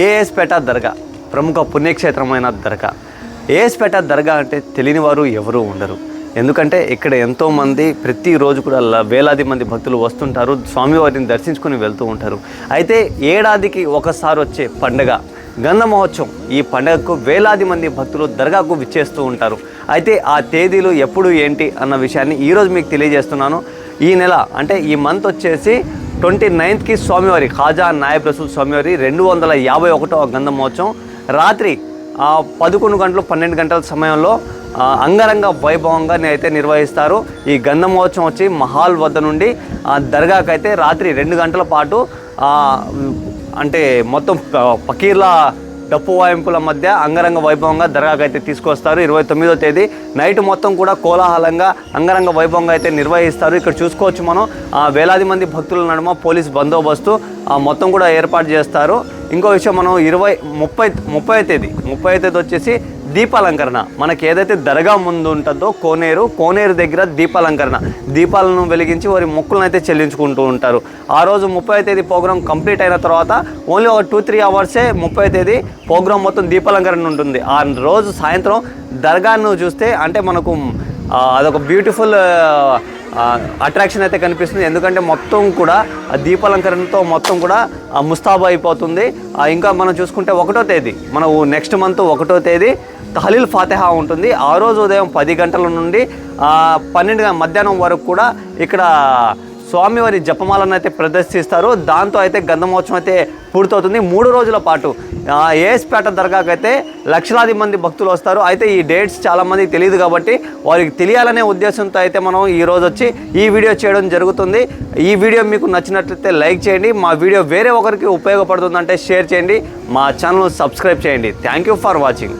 ఏఎస్పేట దర్గా ప్రముఖ పుణ్యక్షేత్రమైన దర్గా. ఏఎస్పేట దర్గా అంటే తెలియని వారు ఎవరూ ఉండరు. ఎందుకంటే ఇక్కడ ఎంతోమంది ప్రతిరోజు కూడా వేలాది మంది భక్తులు వస్తుంటారు స్వామివారిని దర్శించుకుని వెళ్తూ ఉంటారు. అయితే ఏడాదికి ఒకసారి వచ్చే పండగ గంధ మహోత్సవం ఈ పండగకు వేలాది మంది భక్తులు దర్గాకు విచ్చేస్తూ ఉంటారు. అయితే ఆ తేదీలు ఎప్పుడు ఏంటి అన్న విషయాన్ని ఈరోజు మీకు తెలియజేస్తున్నాను. ఈ నెల అంటే ఈ మంత్ వచ్చేసి ట్వంటీ నైన్త్కి స్వామివారి ఖాజా నాయబ్ రసూల్ స్వామివారి రెండు వందల యాభై ఒకటో గంధ మహోత్సవం రాత్రి పదకొండు గంటలు పన్నెండు గంటల సమయంలో అంగరంగ వైభవంగా అయితే నిర్వహిస్తారు. ఈ గంధ మహోత్సవం వచ్చి మహాల్ వద్ద నుండి దర్గాకు అయితే రాత్రి రెండు గంటల పాటు అంటే మొత్తం ప- పకీర్ల డప్పు వాయింపుల మధ్య అంగరంగ వైభవంగా దర్గాకి అయితే తీసుకొస్తారు. ఇరవై తొమ్మిదో తేదీ నైట్ మొత్తం కూడా కోలాహలంగా అంగరంగ వైభవంగా అయితే నిర్వహిస్తారు. ఇక్కడ చూసుకోవచ్చు మనం వేలాది మంది భక్తుల నడుమ పోలీస్ బందోబస్తు మొత్తం కూడా ఏర్పాటు చేస్తారు. ఇంకో విషయం మనం ఇరవై ముప్పై ముప్పై తేదీ ముప్పై తేదీ వచ్చేసి దీపాలంకరణ. మనకి ఏదైతే దర్గా ముందు ఉంటుందో కోనేరు కోనేరు దగ్గర దీపాలంకరణ. దీపాలను వెలిగించి వారి మొక్కులను అయితే చెల్లించుకుంటూ ఉంటారు. ఆ రోజు ముప్పై తేదీ ప్రోగ్రామ్ కంప్లీట్ అయిన తర్వాత ఓన్లీ ఒక టూ త్రీ అవర్సే ముప్పై తేదీ ప్రోగ్రామ్ మొత్తం దీపాలంకరణ ఉంటుంది. ఆ రోజు సాయంత్రం దర్గాను చూస్తే అంటే మనకు అదొక బ్యూటిఫుల్ అట్రాక్షన్ అయితే కనిపిస్తుంది. ఎందుకంటే మొత్తం కూడా ఆ దీపాలంకరణతో మొత్తం కూడా ముస్తాబు అయిపోతుంది. ఇంకా మనం చూసుకుంటే ఒకటో తేదీ మన నెక్స్ట్ మంత్ ఒకటో తేదీ తహలీల్ ఫాతిహా ఉంటుంది. ఆ రోజు ఉదయం పది గంటల నుండి పన్నెండు మధ్యాహ్నం వరకు కూడా ఇక్కడ స్వామివారి జపమాలను అయితే ప్రదర్శిస్తారు. దాంతో అయితే గంధమోత్సవం అయితే పూర్తవుతుంది. మూడు రోజుల పాటు ఏఎస్పేట దర్గాకైతే అయితే లక్షలాది మంది భక్తులు వస్తారు. అయితే ఈ డేట్స్ చాలామంది తెలియదు కాబట్టి వారికి తెలియాలనే ఉద్దేశంతో అయితే మనం ఈరోజు వచ్చి ఈ వీడియో చేయడం జరుగుతుంది. ఈ వీడియో మీకు నచ్చినట్లయితే లైక్ చేయండి. మా వీడియో వేరే ఒకరికి ఉపయోగపడుతుందంటే షేర్ చేయండి. మా ఛానల్ సబ్స్క్రైబ్ చేయండి. Thank you for watching.